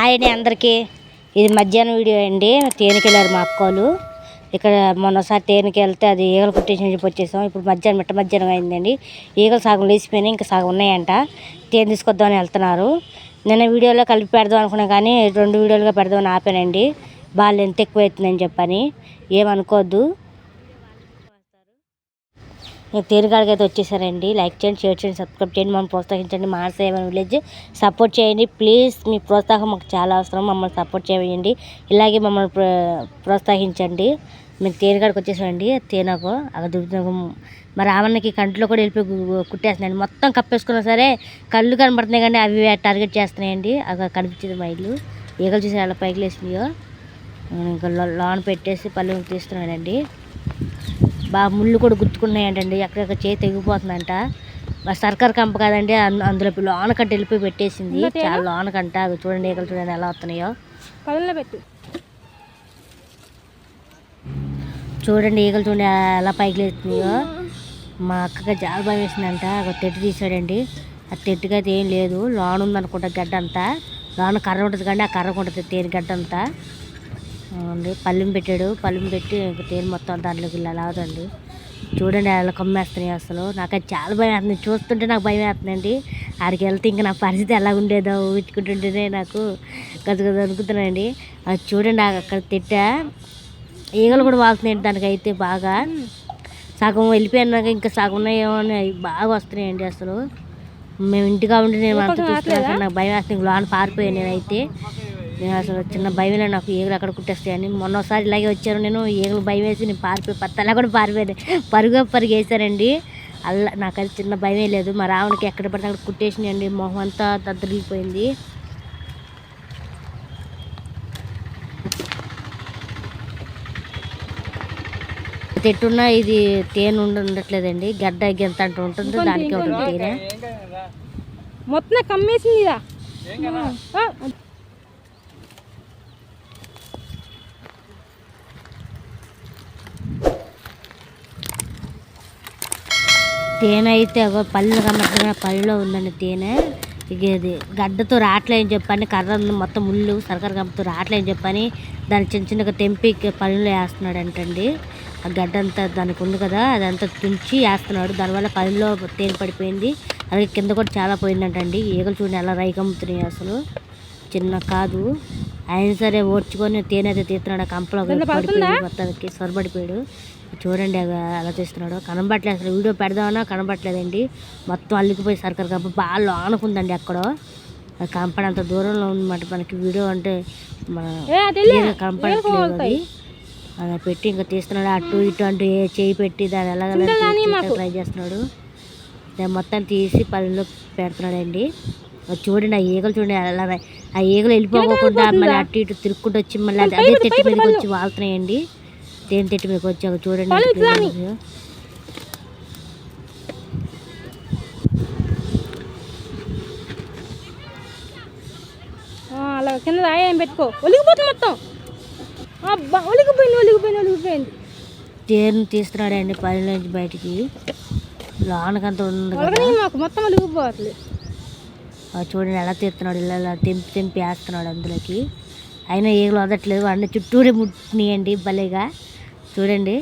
Hi అండి అందరికీ. ఇది మధ్యాహ్నం వీడియో అండి. తేనెకి వెళ్ళారు మా అక్కోలు. ఇక్కడ మొన్నసారి తేనెకి వెళ్తే అది ఈగలు కుట్టేసి నుంచి వచ్చేసాం. ఇప్పుడు మధ్యాహ్నం మిట్ట మధ్యాహ్నం అయిందండి. ఈగలు సగం లేచిపోయినాయి ఇంకా సగం ఉన్నాయంట. తేనె తీసుకొద్దామని వెళ్తున్నారు. నిన్న వీడియోలో కలిపి పెడదాం అనుకున్నా కానీ రెండు వీడియోలుగా పెడదామని ఆపానండి. బాగా ఎంత ఎక్కువ అవుతుందని చెప్పని. ఏమనుకోవద్దు నేను తేనెకాడికి అయితే వచ్చేసారండి. లైక్ చేయండి షేర్ చేయండి సబ్స్క్రైబ్ చేయండి. మమ్మల్ని ప్రోత్సహించండి. మానసేవన్ విలేజ్ సపోర్ట్ చేయండి. ప్లీజ్ మీ ప్రోత్సాహం మాకు చాలా అవసరం. మమ్మల్ని సపోర్ట్ చేయండి ఇలాగే మమ్మల్ని ప్రోత్సహించండి. మేము తేనెకాడికి వచ్చేసామండి తేనెకు అక్కడ దుబ్బుతున్నాము మరి రావణకి కంట్లో కూడా వెళ్ళిపోయి కుట్టేస్తున్నాయండి. మొత్తం కప్పేసుకున్నా సరే కళ్ళు కనబడుతున్నాయి కానీ అవి టార్గెట్ చేస్తున్నాయండి. అక్కడ కనిపించింది మా ఇల్లు ఈగలు చూసి ఎలా పైకి లేచినాయో. ఇంకా లోన్ పెట్టేసి పళ్ళు తీస్తున్నాడండి. బాగా ముళ్ళు కూడా గుర్తుకున్నాయంటండి ఎక్కడెక్కడ చేయి తెగిపోతుందంట. మా సర్కార్ కంప కాదండి అందులో లోన కట్ట వెళ్ళిపోయి పెట్టేసింది. చాలా లోన కంట. అవి చూడండి ఈగలు చూడండి ఎలా వస్తున్నాయో. పెట్టు. చూడండి ఈగలు చూడండి ఎలా పైకి లేస్తున్నాయో. మా అక్కకి చాలా భయం వేసిందంట. ఒక తెట్టు తీసాడండి ఆ తెట్టుకి అయితే ఏం లేదు. లోన ఉందనుకుంటా గడ్డ అంతా లోన కర్ర ఉంటుంది కానీ ఆ కర్రకు ఉంటుంది తేనె గడ్డ అంతా అవునండి. పల్లెం పెట్టాడు. పల్లెం పెట్టి తేనె మొత్తం దాంట్లోకి ఇలా లాగదండి చూడండి అలా కమ్మేస్తున్నాయి అసలు. నాకు అది చాలా భయం వేస్తుంది. చూస్తుంటే నాకు భయం వేస్తుందండి ఆడికి వెళ్తే ఇంకా నా పరిస్థితి ఎలా ఉండేదో ఊహించుకుంటుంటేనే నాకు గద అనుకుంటున్నానండి. అది చూడండి ఆ- అక్కడ తిట్ట. ఈగలు కూడా వాళ్తున్నాయండి దానికైతే బాగా. సగం వెళ్ళిపోయినాక ఇంకా సగం ఉన్నాయేమో అని అవి బాగా వస్తున్నాయండి అసలు. మేము ఇంటిగా ఉండి నేను అంత చూస్తున్నాను నాకు భయం వేస్తుంది. లోన పారిపోయాను నేనైతే. నేను అసలు చిన్న భయమే నాకు ఈగలు అక్కడ కుట్టేస్తాయని. మొన్నసారి ఇలాగే వచ్చాను నేను ఈగలు భయం వేసి నేను పారిపోయి పత్తలా కూడా పారిపోయాను. పరుగు పరుగు వేసానండి అలా నాకైతే చిన్న భయమే లేదు. మా రావణకి ఎక్కడ పడితే అక్కడ కుట్టేసినాయండి. మొహం అంతా దద్దరిల్లిపోయింది. తెట్టున్నా ఇది తేనె ఉండ ఉండట్లేదండి. గడ్డ గెంత అంటూ ఉంటుంది. దానికి ఉంటుంది తేనె. మొత్తం కమ్మేసింది తేనె అయితే పళ్ళు కమ్మట్లుగా పళ్ళులో ఉందండి తేనె. ఇక ఇది గడ్డతో రావట్లేని చెప్పని కర్ర మొత్తం ముళ్ళు సరకర గమ్మతో రావట్లేని చెప్పని దాన్ని చిన్న చిన్నగా తెంపి పళ్ళలో వేస్తున్నాడు అంటండి ఆ గడ్డ అంతా దానికి ఉంది కదా అదంతా తుంచి వేస్తున్నాడు. దానివల్ల పళ్ళులో తేనె పడిపోయింది. అలాగే కింద కూడా చాలా పోయిందంటండి. ఈగలు చూడండి ఎలా రైకమ్ముతున్నాయి అసలు. చిన్న కాదు. అయినా సరే ఓడ్చుకొని తేనె అయితే తీస్తున్నాడు ఆ కంపలో. మొత్తానికి సొరబడిపోయాడు. చూడండి అవి అలా తీస్తున్నాడు కనబడట్లేదు అసలు. వీడియో పెడదామన్నా కనబడట్లేదండి. మొత్తం అల్లికిపోయి సర్కర్ కంప బాగా లోనుకుందండి ఎక్కడో అది కంపడంత దూరంలో ఉందన్నమాట మనకి వీడియో అంటే మన ఏ అది కనపడట్లేదు అలా పెట్టి ఇంకా తీస్తున్నాడు. అటు ఇటు అంటూ ఏ చేయి పెట్టి దాన్ని ఎలాగ ట్రై చేస్తున్నాడు. దాన్ని మొత్తం తీసి పళ్ళలో పెడుతున్నాడండి. చూడండి ఆ ఈగలు చూడండి అలా ఆ ఈగలు వెళ్ళిపోకుండా మళ్ళీ అటు ఇటు తిరుక్కుంటూ వచ్చి మళ్ళీ అది తెట్టు మీదకి వచ్చి వాళ్తున్నాయండి. తేనె తెట్టు మీదకి వచ్చి అక్కడ చూడండి అలా కింద రాయం పెట్టుకో. ఒలిగిపోతుంది మొత్తం. అబ్బా ఒలిగిపోయింది ఒలిగిపోయింది ఒలిగిపోయింది. తేనె తీస్తున్నాడండి పళ్ళ నుంచి బయటికి? లోనకంత ఉంది మాకు మొత్తం ఒలిగిపోతుంది అది చూడండి ఎలా తీస్తున్నాడు ఇలా ఇలా తెంపి తెంపి వేస్తున్నాడు అందులోకి. అయినా ఈగలు వదట్లేదు వాడిని చుట్టూరే ముట్టినాయండి భలేగా. చూడండి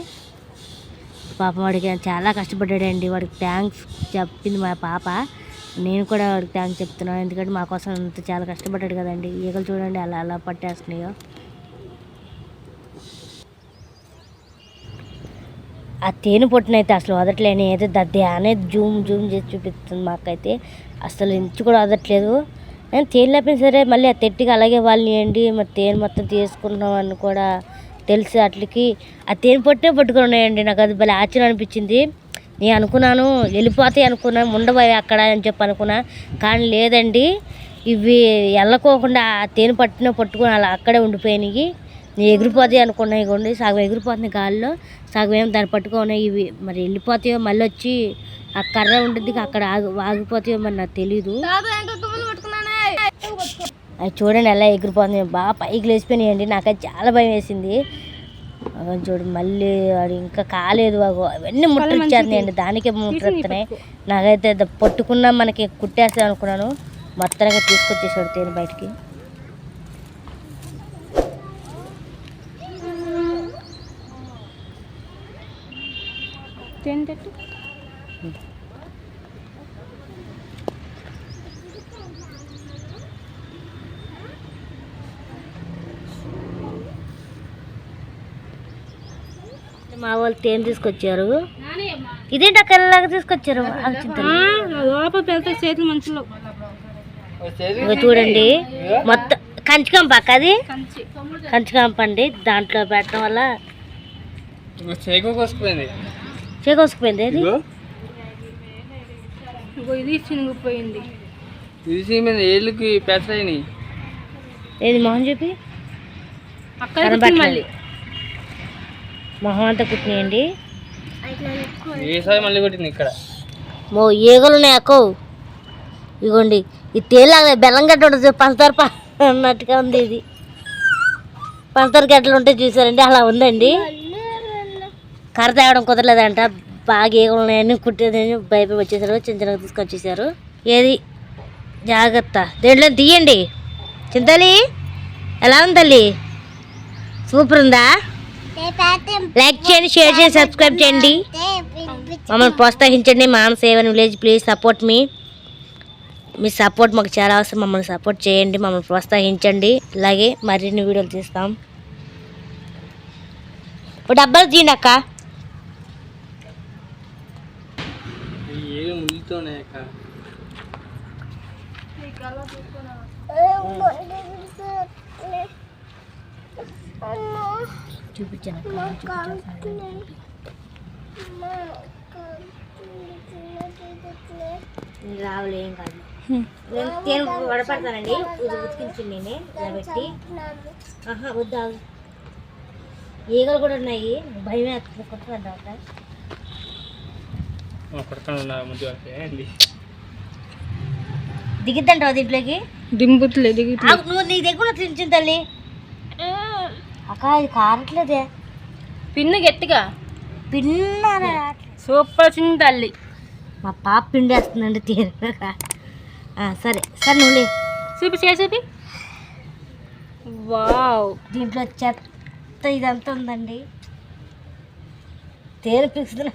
పాపం వాడికి చాలా కష్టపడ్డాడండి వాడికి థ్యాంక్స్ చెప్పింది మా పాప. నేను కూడా వాడికి థ్యాంక్స్ చెప్తున్నాను ఎందుకంటే మా కోసం అంత చాలా కష్టపడ్డాడు కదండి. ఈగలు చూడండి అలా అలా పట్టేస్తున్నాయో. ఆ తేనె పొట్టునైతే అసలు వదట్లేని ఏదో దద్దే జూమ్ జూమ్ చేసి చూపిస్తుంది మాకైతే. అసలు ఇంచు కూడా అదట్లేదు నేను తేనె లేపిన సరే మళ్ళీ ఆ తెట్టికి అలాగే వాళ్ళనియండి మరి తేనె మొత్తం తీసుకుంటున్నాం అని కూడా తెలిసి అట్లకి ఆ తేనె పొట్టే పట్టుకుని ఉన్నాయండి నాకు అది భలే ఆశ్చర్యం అనిపించింది. నేను అనుకున్నాను వెళ్ళిపోతాయి అనుకున్నాను ఉండబోయి అక్కడ అని చెప్పి అనుకున్నా కానీ లేదండి. ఇవి వెళ్ళకోకుండా ఆ తేనె పట్టిన పట్టుకుని అలా అక్కడే ఉండిపోయినాయి. నేను ఎగిరిపోతాయి అనుకున్నాయి ఇగోండి. సగం ఎగిరిపోతున్నాయి గాల్లో సగం ఏం దాన్ని పట్టుకున్నాయి ఇవి మరి వెళ్ళిపోతాయో మళ్ళీ వచ్చి ఆ కర్ర ఉంటుంది అక్కడ ఆగి ఆగిపోతాయో నాకు తెలీదు. అది చూడండి ఎలా ఎగిరిపోతుంది బాగా పైకి లేచిపోయినాయండి. నాకైతే చాలా భయం వేసింది. చూడు మళ్ళీ అది ఇంకా కాలేదు అవన్నీ ముట్టొచ్చేస్తున్నాయండి దానికే ముట్టొస్తున్నాయి నాకైతే పట్టుకున్నా మనకి కుట్టేస్తాను అనుకున్నాను. మొత్తంగా తీసుకొచ్చేసాడు తేను బయటికి. తేనె మా వాళ్ళు తేనె తీసుకొచ్చారు. ఇదేంటి అక్కడ ఎలాగ తీసుకొచ్చారు? చింతలు. మంచులో. చూడండి. మొత్తం కంచికంప అక్క అది? కంచి. కంచికంప అండి దాంట్లో పెట్టడం వల్ల చేకు కోసుకుపోయింది. చేకొసుకుపోయింది అది? ఇది చినిగిపోయింది. ఏళ్ళకి పెసరైనాయి. ఏది మొహం చెప్పి అక్కడ. మళ్ళీ. మొహం అంతా కుట్టినాయండి ఏసారి మళ్ళీ కొట్టింది ఇక్కడ? మో ఈగలు ఉన్నాయి అక్కో. ఇగోండి ఇది తేలాగా బెల్లం గడ్డ ఉంటుంది పంచదార అన్నట్టుగా ఉంది ఇది. పంచదార గడ్డలు ఉంటే చూసారండి అలా ఉందండి. కర్ర తేవడం కుదరలేదంట బాగా ఈగలు ఉన్నాయని కుట్టేదని భయపడి వచ్చేసారు చిన్న చిన్నగా తీసుకొచ్చేసారు. ఏది? జాగ్రత్త. దేంట్లో తీయండి. చింతలి ఎలా ఉంది తల్లి? సూపర్ ఉందా? లైక్ చేయండి షేర్ చేయండి సబ్స్క్రైబ్ చేయండి. మమ్మల్ని ప్రోత్సహించండి మాన సేవన్ విలేజ్ ప్లీజ్ సపోర్ట్ మీ మీ సపోర్ట్ మాకు చాలా అవసరం మమ్మల్ని సపోర్ట్ చేయండి మమ్మల్ని ప్రోత్సహించండి. అలాగే మరిన్ని వీడియోలు తీస్తాం. ఓ డబ్బాలు తీయండి అక్క. ఏ అక్క చూపించాను? రావులే ఏం కాదు. నేను తేను వడపడతానండి. ఉతికించండి నేనే ఇలా పెట్టి ఆహా వద్దా ఈగలు కూడా ఉన్నాయి. భయం వేస్తుంది కొట్టుకుంటాం తర్వాత కొడతాను నా ముందు వస్తే అండి. దిగిద్దంటావు దీంట్లోకి? దింపుతులే దిగి ఆగు, నువ్వు నీ దగ్గర తింటుంది తల్లి. అక్క ఇది కారట్లేదే. పిన్ను గట్టిగా. పిన్నారా? సూపర్ చిన్న తల్లి. మా పాప పిండేస్తుందండి తీరగా సరే సరే నువ్వు. చూపి చేసేపి వావ్. దీంట్లో చెత్త ఇదంతా ఉందండి. తేనె పిక్స్తున్నా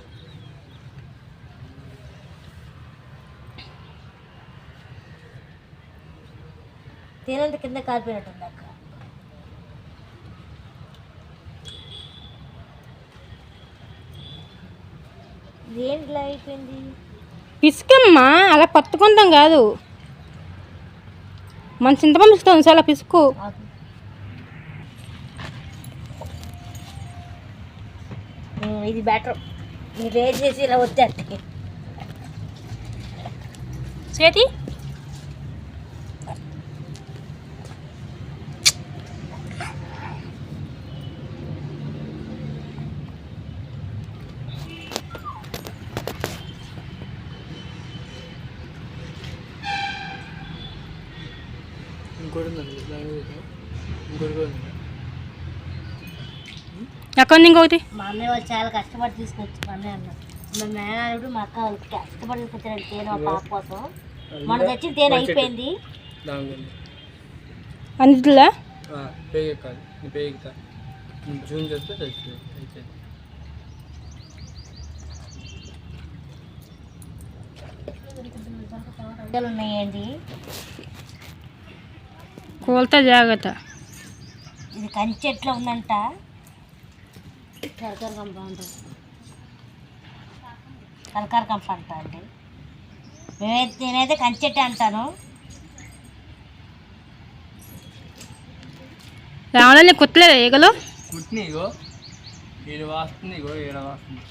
తేనంత కింద కారిపోయినట్టుంది అక్క. పిసుకమ్మా అలా పట్టుకుంటాం కాదు. మన చింతపండు పిసుకుతాం చాలా పిసుకు. ఇది బెటర్ మీరు చేసి ఇలా వచ్చేస్తే చేతి? ఇంకోటి ఇంకోటి కూడా ఉంది ఎక్కడ ఉంది ఇంకొకటి? మా అన్నయ్య వాళ్ళు చాలా కష్టపడి తీసుకొచ్చి మా అన్నయ్య అన్న మా మేనడు మా అక్క వాళ్ళు కష్టపడి తీసుకొచ్చారండి తేనె మా పాప కోసం. మన తెచ్చిన తేనె అయిపోయింది. అందులో? పేగ కాదు నీ పేగుతా జూన్ చేస్తే అయిపోయింది ఉన్నాయండి. కోల్తా జాగ్రత్త. ఇది కంచి ఎట్లా ఉందంట? కరకర కంప ఉంటుంది కరకర కంప అంట అండి. మేమైతే నేనైతే కంచెట్టే అంటాను. రావడానికి కుట్టలేదు ఈగలు? ఈడ వాస్తుంది ఈడ వాస్తుంది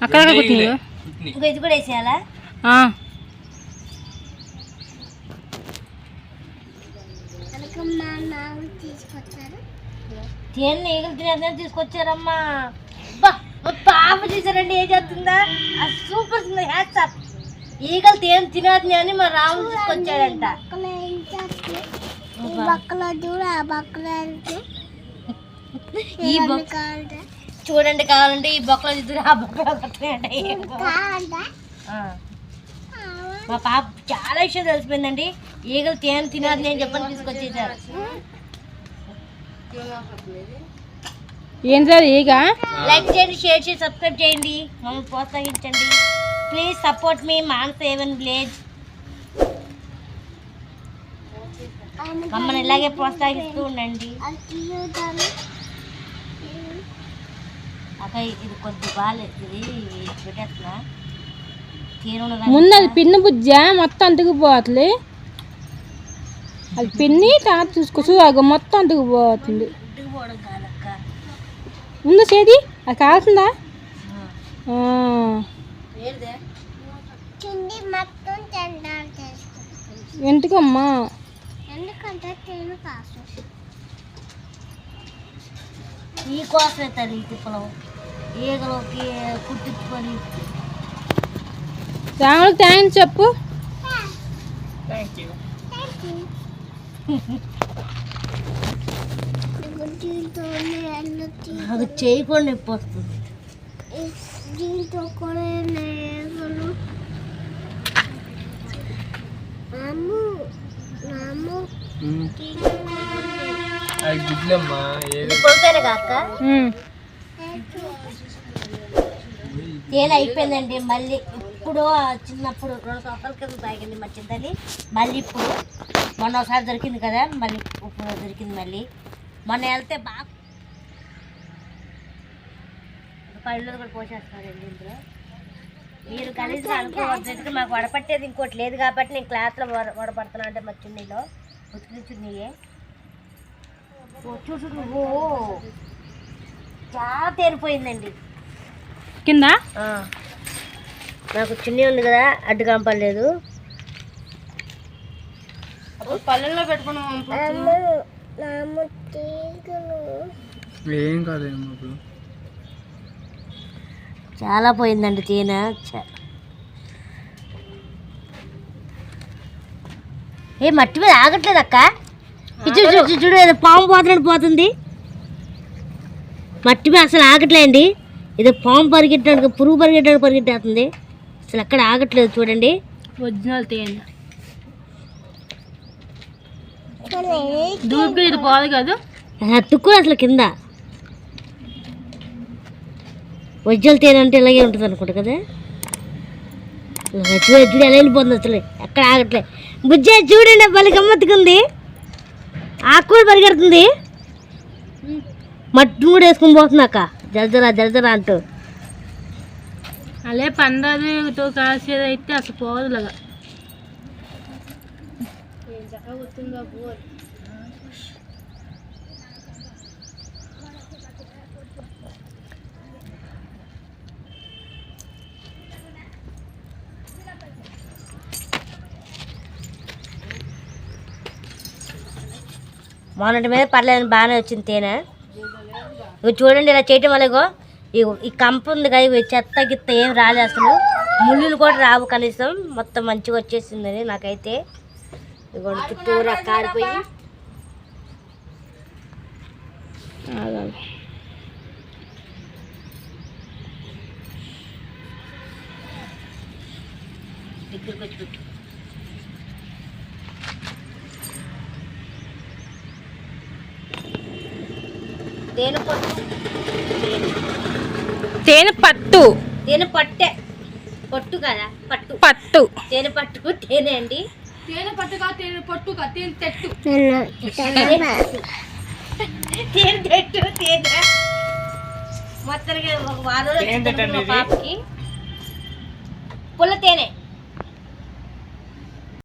కుట్టినాయి కుట్టిని ఇంకా ఇది కూడా వేసేయాలా ఆ. తేనె ఈగలు తినేదని తీసుకొచ్చారమ్మా. పాప చూసారండి ఏం చేస్తుందా? సూపర్ హ్యాట్స్ ఆఫ్ ఈగలు తేనె తినేది అని మా రాముడు తీసుకొచ్చాడంట. ఈ చూడండి కావాలంటే ఈ బొక్కలో చూసి ఆ బొక్కలో మా పాప చాలా విషయం తెలిసిపోయిందండి. ఈగలు తేనె తినేది నేను చెప్పని తీసుకొచ్చేసారు. ఏంటి అది ఈగ? లైక్ చేయండి షేర్ చేసి సబ్స్క్రైబ్ చేయండి. మమ్మల్ని ప్రోత్సహించండి. ప్లీజ్ సపోర్ట్ మీ మాన్ సేవన్ విలేజ్ మమ్మల్ని ఇలాగే ప్రోత్సహిస్తూ ఉండండి. అక్క ఇది కొద్ది బాగాలేదు ఇది పెట్టేస్తున్నా. ముందు అది పిన్ని బుజ్జ మొత్తం అంటుకుపోతుంది అది పిన్ని తర్వాత చూసుకో చూడగా మొత్తం అంటుకుపోతుంది ముందు చేది అది కావాల్సిందా ఎందుకమ్మా? ఈ కోసమే తల్లి తిప్పలం ఈగలోకి కుట్టించుకొని రాములకు థ్యాంక్స్ చెప్పు. అది చేయకుండా నొప్పి వస్తుంది గుడ్లమ్మా. తేనె అయిపోయిందండి మళ్ళీ. ఇప్పుడు ఆ చిన్నప్పుడు రెండు సంవత్సరాల కింద తాగింది మా చింతని మళ్ళీ ఇప్పుడు మొన్న ఒకసారి దొరికింది కదా మళ్ళీ ఇప్పుడు దొరికింది మళ్ళీ. మొన్న వెళ్తే బాగా పళ్ళు కూడా పోసేస్తారండి ఇందులో. మీరు అనుకోవద్దు ఎందుకంటే మాకు వడపట్టేది ఇంకోటి లేదు కాబట్టి నేను క్లాత్లో వడ వడపడుతున్నా అంటే మా చున్నీలో. ఉతికి చున్నీయే. ఓ చాలా తేరిపోయిందండి. కింద. నాకు చున్నీ ఉంది కదా అడ్డు కంపలేదు పల్లెల్లో ఏం చాలా పోయిందండి తేనె. ఏ మట్టి మీద ఆగట్లేదు అక్క. చూడు చూడు, చూడు ఏదో పాము పోతున్నట్టు పోతుంది. మట్టి మీద అసలు ఆగట్లేండి. ఏదో పాము పరిగెట్టాడు పురుగు పరిగెట్టాడు పరిగెట్టేస్తుంది. అసలు ఎక్కడ ఆగట్లేదు చూడండి. ఒరిజినల్ తేనె. దూరంగా ఇది పోదు కాదు. అసలు కింద. వజ్జలు తేనె అంటే ఇలాగే ఉంటుంది అనుకుంటా కదా? చూడు ఎలా వెళ్ళిపోతుంది అసలు. ఎక్కడ ఆగట్లే. బుజ్జ చూడండి బలి గమ్మత్తుకుంది. ఆకు కూడా పరిగెడుతుంది మట్టి కూడా వేసుకుని పోతున్నాక జరజరా జరజరా అంటూ. అలే పండదు కాసేది అయితే అసలు పోదు ఇలాగా మొన్నటి మీద పర్లేదు బాగానే వచ్చింది తేనె. ఇవి చూడండి ఇలా చేయటం వల్ల ఇగో. ఈ- ఈ కంప ఉంది కదా ఇవి చెత్త గిత్త ఏం రాలేదు అసలు. ముళ్ళులు కూడా రావు కనీసం. మొత్తం మంచిగా వచ్చేసిందని నాకైతే. ఇగో చుట్టూరా కారిపోయి. దగ్గరికి వచ్చి పెట్టు తేనె పట్టు. తేనె పట్టే. పట్టు కదా పట్టు. పట్టు. తేనె పట్టుకు తేనె అండి. తేనె పట్టుగా తేనె పట్టుగా తేనె తెట్టు. తేనె తెట్టు తేనె. మొత్తానికి ఒక వారం. పాపకి. పుల్ల తేనె.